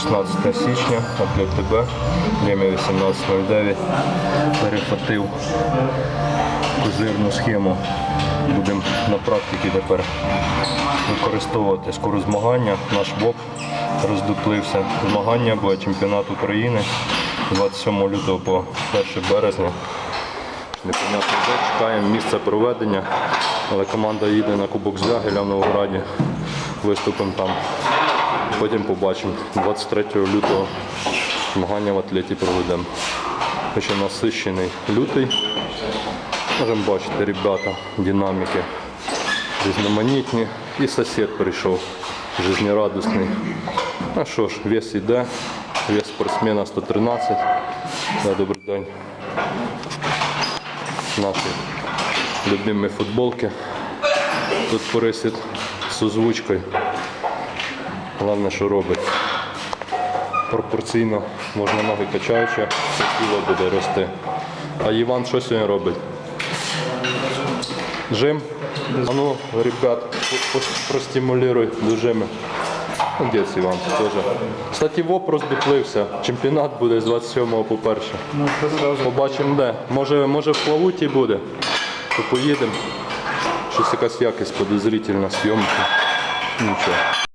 16 січня, атлет ТБ, время 18.09. Перехватив козирну схему. Будемо на практиці тепер використовувати скоро змагання. Наш ВОП роздуплився. Змагання буде чемпіонат України 27 лютого по 1 березня. Непонятно де, чекаємо місце проведення, але команда їде на Кубок Звягеля в Новограді. Виступимо там. Потім побачимо. 23 лютого змагання в атлеті проведемо. Ще насищений лютий. Можемо бачити, ребята, динаміки різноманітні. І сусід прийшов, жизнерадісний. А що ж, вес іде, вес спортсмена 113. Да, добрий день. Наші любимі футболки. Тут пересід з озвучкою. Головне, що робить. Пропорційно можна ноги качаючи, це тіло буде рости. А Іван що сьогодні робить? Жим? А ну, ребят, по- до жими. Молодець Іван теж. Кстати, ВОП роздуплився. Чемпіонат буде з 27 по 1. Побачимо де. Може, може в Плавуті буде. То поїдемо. Щось якась якість подозрительна зйомка. Нічого.